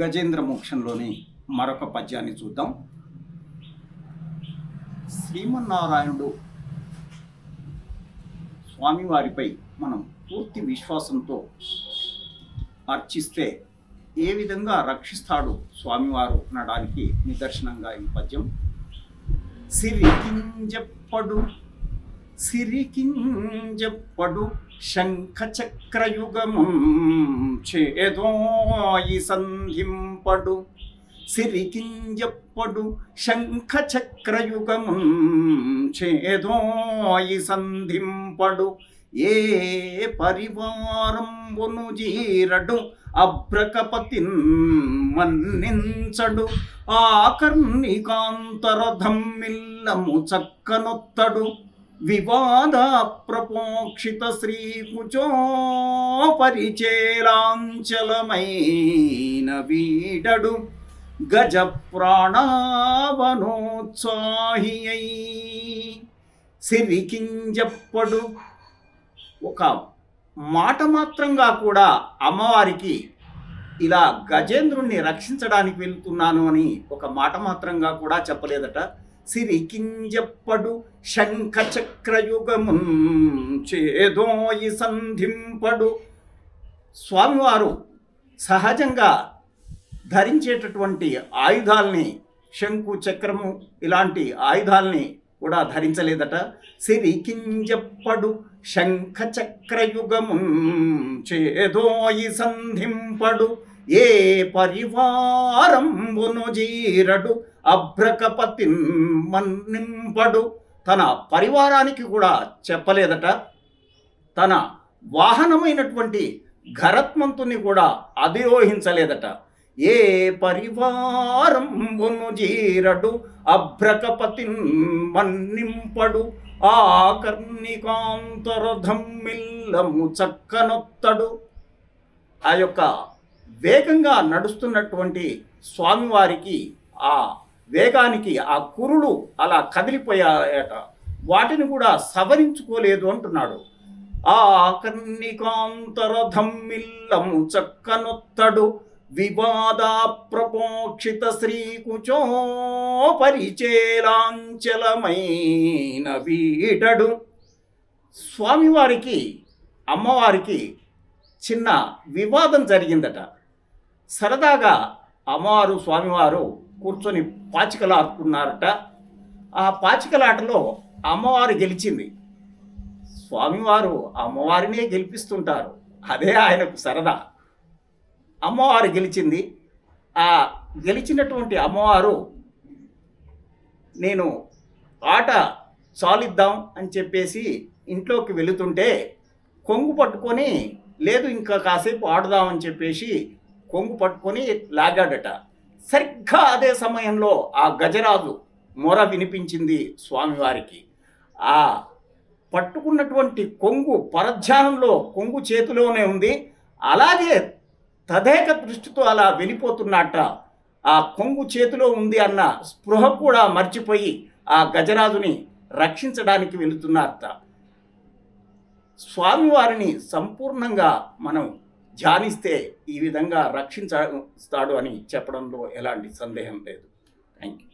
గజేంద్ర మోక్షంలోని మరొక పద్యాన్ని చూద్దాం. శ్రీమన్నారాయణుడు స్వామివారిపై మనం పూర్తి విశ్వాసంతో అర్చిస్తే ఏ విధంగా రక్షిస్తాడు స్వామివారు అనడానికి నిదర్శనంగా ఈ పద్యం. సిరికింజప్పడు సిరికింజప్పడు శంఖ చేదోయి సంధింపడు సిరికింజప్పడు శంఖచక్రయుగమం చేదోయి సంధింపడు ఏ పరివారంబును జీరడు అభ్రకపతిన్ మన్నించడు. ఆకర్ణికాంతరధమ్మిల్లము చక్కనొత్తడు. వివాద ప్రపోక్షిత శ్రీకుచో పరిచేలాంచలమైన వీడడు గజ ప్రాణావనోత్సాహి అయి సిరికింజప్పడు. ఒక మాట మాత్రంగా కూడా అమ్మవారికి ఇలా గజేంద్రుణ్ణి రక్షించడానికి వెళ్తున్నాను అని ఒక మాట మాత్రంగా కూడా చెప్పలేదట. సిరికింజప్పడు శంఖచక్రయుగమున్ చేదోయి సంధింపడు. స్వామివారు సహజంగా ధరించేటటువంటి ఆయుధాల్ని శంకు చక్రము ఇలాంటి ఆయుధాల్ని కూడా ధరించలేదట. సిరికింజప్పడు శంఖచక్రయుగమున్ చేదోయి సంధింపడు. ఏ పరివారంబును జీరడు అభ్రకపతి మన్నింపడు. తన పరివారానికి కూడా చెప్పలేదట. తన వాహనమైనటువంటి ఘరత్మంతుని కూడా అధిరోహించలేదట. ఏ పరివారంబును జీరడు అభ్రకపతి మన్నింపడు. ఆ కర్ణికాంతరధమ్మిల్లము చక్కనొత్తడు. ఆ యొక్క వేగంగా నడుస్తున్నటువంటి స్వామివారికి ఆ వేగానికి ఆ కురులు అలా కదిలిపోయాయట. వాటిని కూడా సవరించుకోలేదు అంటున్నాడు. ఆ కన్నికాంతరధమ్మిల్లము చక్కనొత్తడు వివాద ప్రపోక్షిత శ్రీకుచో పరిచేలాంచలమైన వీడడు స్వామివారికి అమ్మవారికి చిన్న వివాదం జరిగిందట. సరదాగా అమ్మవారు స్వామివారు కూర్చొని పాచికలాడుకున్నారట ఆ పాచికలాటలో అమ్మవారు గెలిచింది. స్వామివారు అమ్మవారినే గెలిపిస్తుంటారు. అదే ఆయనకు సరదా. అమ్మవారు గెలిచింది. ఆ గెలిచినటువంటి అమ్మవారు నేను ఆట చాలిద్దాం అని చెప్పేసి ఇంట్లోకి వెళుతుంటే కొంగు పట్టుకొని లేదు ఇంకా కాసేపు ఆడుదామని చెప్పేసి కొంగు పట్టుకొని లాగాడట. సరిగ్గా అదే సమయంలో ఆ గజరాజు మొర వినిపించింది స్వామివారికి. ఆ పట్టుకున్నటువంటి కొంగు పరధ్యానంలో కొంగు చేతిలోనే ఉంది. అలాగే తదేక దృష్టితో అలా వెళ్ళిపోతున్నట్ట ఆ కొంగు చేతిలో ఉంది అన్న స్పృహ కూడా మర్చిపోయి ఆ గజరాజుని రక్షించడానికి వెళుతున్నారట. స్వామివారిని సంపూర్ణంగా మనం ధ్యానిస్తే ఈ విధంగా రక్షించాడు అని చెప్పడంలో ఎలాంటి సందేహం లేదు. Thank you